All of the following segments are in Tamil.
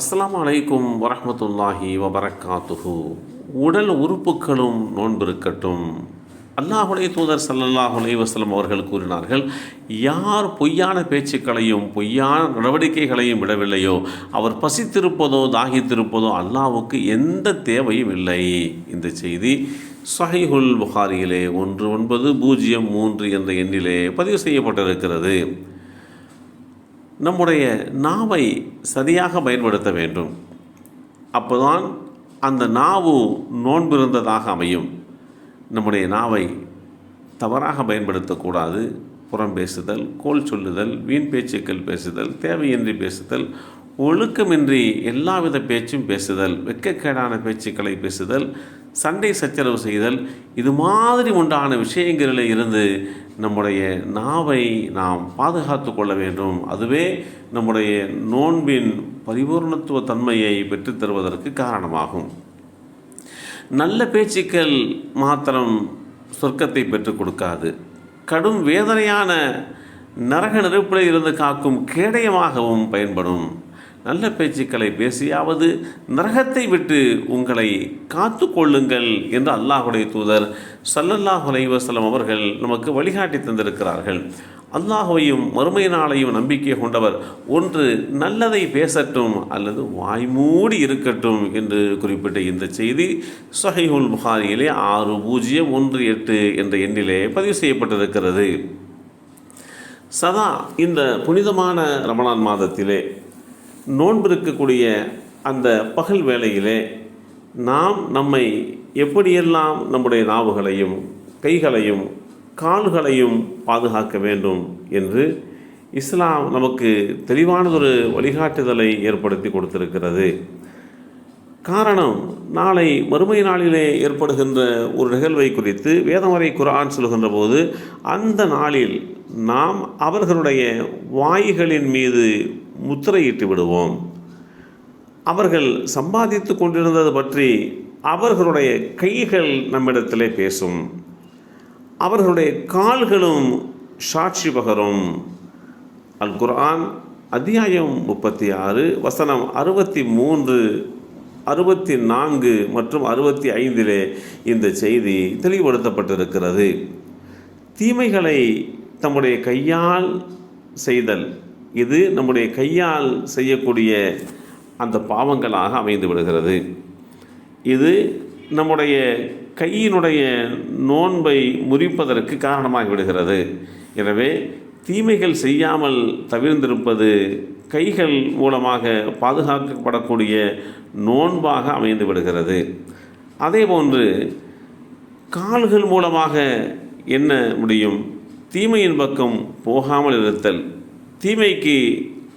அஸ்லாம் அலைக்கும் வரமத்துல்லாஹி வபரக்காத்துஹு. உடல் உறுப்புகளும் நோன்பிருக்கட்டும். அல்லாஹுடைய தூதர் சல்லல்லாஹ் அலைஹி அவர்கள் கூறினார்கள் யார் பொய்யான பேச்சுக்களையும் பொய்யான நடவடிக்கைகளையும் விடவில்லையோ அவர் பசித்திருப்பதோ தாகித்திருப்பதோ அல்லாஹுக்கு எந்த தேவையும் இல்லை. இந்த செய்தி சஹிஹுல் புகாரியிலே ஒன்று ஒன்பது பூஜ்ஜியம் மூன்று என்ற எண்ணிலே பதிவு செய்யப்பட்டிருக்கிறது. நம்முடைய நாவை சரியாக பயன்படுத்த வேண்டும். அப்போதான் அந்த நாவு நோன்பிருந்ததாக அமையும். நம்முடைய நாவை தவறாக பயன்படுத்தக்கூடாது. புறம் பேசுதல் கோல் சொல்லுதல் வீண் பேச்சுக்கள் பேசுதல் தேவையின்றி பேசுதல் ஒழுக்கமின்றி எல்லாவித பேச்சும் பேசுதல் வெட்கக்கேடான பேச்சுக்களை பேசுதல் சண்டை சச்சரவு செய்தல் இது மாதிரி உண்டான விஷயங்களில் இருந்து நம்முடைய நாவை நாம் பாதுகாத்து கொள்ள வேண்டும். அதுவே நம்முடைய நோன்பின் பரிபூர்ணத்துவ தன்மையை பெற்றுத் தருவதற்கு காரணமாகும். நல்ல பேச்சுக்கள் மாத்திரம் சொர்க்கத்தை பெற்றுக் கொடுக்காது. கடும் வேதனையான நரக நெருப்பில் இருந்து காக்கும் கேடயமாகவும் பயன்படும். நல்ல பேச்சுக்களை பேசியாவது நரகத்தை விட்டு உங்களை காத்து கொள்ளுங்கள் என்று அல்லாஹுடைய தூதர் சல்லல்லாஹ் அலைஹி அவர்கள் நமக்கு வழிகாட்டி தந்திருக்கிறார்கள். அல்லாஹையும் மறுமை நாளையும் நம்பிக்கை கொண்டவர் ஒன்று நல்லதை பேசட்டும் அல்லது வாய்மூடி இருக்கட்டும் என்று குறிப்பிட்ட இந்த செய்தி சஹீஹுல் புகாரியிலே ஆறு பூஜ்ஜியம் ஒன்று எட்டு என்ற எண்ணிலே பதிவு செய்யப்பட்டிருக்கிறது. சதா இந்த புனிதமான ரமணான் மாதத்திலே நோன்பு இருக்கக்கூடிய அந்த பகல் வேளையிலே நாம் நம்மை எப்படியெல்லாம் நம்முடைய நாவுகளையும் கைகளையும் கால்களையும் பாதுகாக்க வேண்டும் என்று இஸ்லாம் நமக்கு தெளிவானதொரு வழிகாட்டுதலை ஏற்படுத்தி கொடுத்திருக்கிறது. காரணம் நாளை மறுமை நாளிலே ஏற்படுகின்ற ஒரு நிகழ்வை குறித்து வேதமறை குரான் சொல்கின்ற போது அந்த நாளில் நாம் அவர்களுடைய வாய்களின் மீது முத்திரையிட்டு விடுவோம். அவர்கள் சம்பாதித்து கொண்டிருந்தது பற்றி அவர்களுடைய கைகள் நம்மிடத்திலே பேசும். அவர்களுடைய கால்களும் சாட்சி பகரும். அல் குர்ஆன் அத்தியாயம் முப்பத்தி ஆறு வசனம் அறுபத்தி மூன்று அறுபத்தி நான்கு மற்றும் அறுபத்தி ஐந்திலே இந்த செய்தி தெளிவுபடுத்தப்பட்டிருக்கிறது. தீமைகளை தம்முடைய கையால் செய்தல். இது நம்முடைய கையால் செய்யக்கூடிய அந்த பாவங்களாக அமைந்து விடுகிறது. இது நம்முடைய கையினுடைய நோன்பை முறிப்பதற்கு காரணமாகி விடுகிறது. எனவே தீமைகள் செய்யாமல் தவிர்ந்திருப்பது கைகள் மூலமாக பாதுகாக்கப்படக்கூடிய நோன்பாக அமைந்து விடுகிறது. அதே போன்று கால்கள் மூலமாக என்ன முடியும்? தீமையின் பக்கம் போகாமல் இருத்தல். தீமைக்கு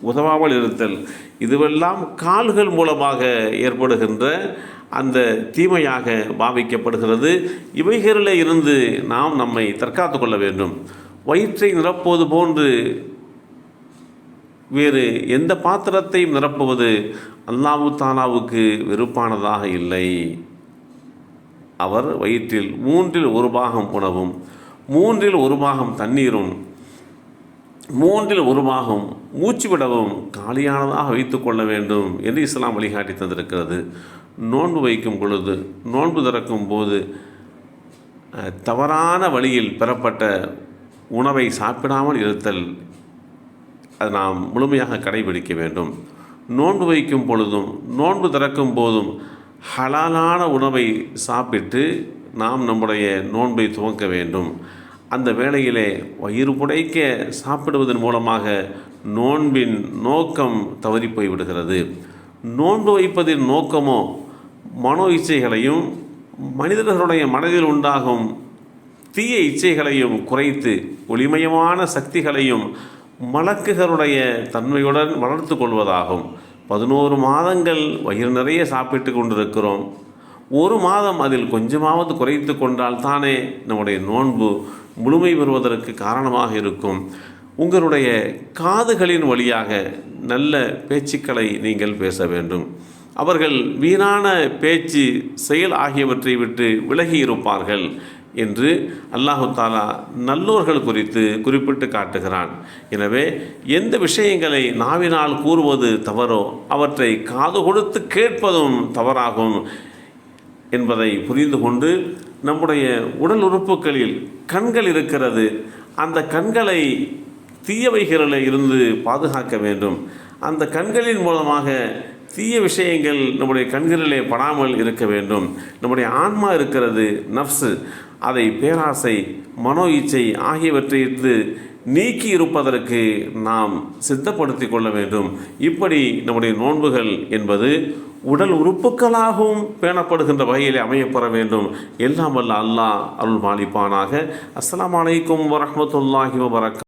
உதவாமல் இருத்தல். இதுவெல்லாம் கால்கள் மூலமாக ஏற்படுகின்ற அந்த தீமையாக பாவிக்கப்படுகிறது. இவைகளில் இருந்து நாம் நம்மை தற்காத்து கொள்ள வேண்டும். வயிற்றை நிரப்புவது போன்று வேறு எந்த பாத்திரத்தையும் நிரப்புவது அல்லாவு தானாவுக்கு வெறுப்பானதாக இல்லை. அவர் வயிற்றில் மூன்றில் ஒரு பாகம் உணவும் மூன்றில் ஒரு பாகம் தண்ணீரும் மூன்றில் ஒரு மூச்சு விடவும் காலியானதாக வைத்து கொள்ள வேண்டும் என்று இஸ்லாம் வழிகாட்டி தந்திருக்கிறது. நோன்பு வைக்கும் பொழுது நோன்பு திறக்கும் போது தவறான வழியில் பெறப்பட்ட உணவை சாப்பிடாமல் இருத்தல் அது நாம் முழுமையாக கடைபிடிக்க வேண்டும். நோன்பு வைக்கும் பொழுதும் நோன்பு திறக்கும் போதும் ஹலாலான உணவை சாப்பிட்டு நாம் நம்முடைய நோன்பை துவக்க வேண்டும். அந்த வேளையிலே வயிறு புடைக்க சாப்பிடுவதன் மூலமாக நோன்பின் நோக்கம் தவறி போய்விடுகிறது நோன்பு வைப்பதின் நோக்கமோ மனோ இச்சைகளையும் மனிதர்களுடைய மனதில் உண்டாகும் தீய இச்சைகளையும் குறைத்து ஒளிமயமான சக்திகளையும் மலக்குகளுடைய தன்மையுடன் வளர்த்து கொள்வதாகும். பதினோரு மாதங்கள் வயிறு நிறைய சாப்பிட்டு கொண்டிருக்கிறோம். ஒரு மாதம் அதில் கொஞ்சமாவது குறைத்து கொண்டால் தானே நம்முடைய நோன்பு முழுமை பெறுவதற்கு காரணமாக இருக்கும். உங்களுடைய காதுகளின் வழியாக நல்ல பேச்சுக்களை நீங்கள் பேச வேண்டும். அவர்கள் வீணான பேச்சு செயல் ஆகியவற்றை விட்டு விலகி இருப்பார்கள் என்று அல்லாஹு தாலா நல்லோர்கள் குறித்து குறிப்பிட்டு காட்டுகிறான். எனவே எந்த விஷயங்களை நாவினால் கூறுவது தவறோ அவற்றை காது கொடுத்து கேட்பதும் தவறாகும். என்பதை புரிந்து கொண்டு நம்முடைய உடல் உறுப்புகளில் கண்கள் இருக்கிறது. அந்த கண்களை தீயவைகளில் இருந்து பாதுகாக்க வேண்டும். அந்த கண்களின் மூலமாக தீய விஷயங்கள் நம்முடைய கண்களிலே படாமல் இருக்க வேண்டும். நம்முடைய ஆன்மா இருக்கிறது நஃப்ஸு அதை பேராசை மனோ இச்சை ஆகியவற்றிலிருந்து நீக்கி இருப்பதற்கு நாம் சித்தப்படுத்தி கொள்ள வேண்டும். இப்படி நம்முடைய நோன்புகள் என்பது உடல் உறுப்புகளாகவும் பேணப்படுகின்ற வகையில் அமையப்பெற வேண்டும். எல்லாம் வல்ல அல்லாஹ் அருள் மாலிப்பானாக அஸ்லாம் அலைக்கும் வரமத்துல்லாஹி வபரக்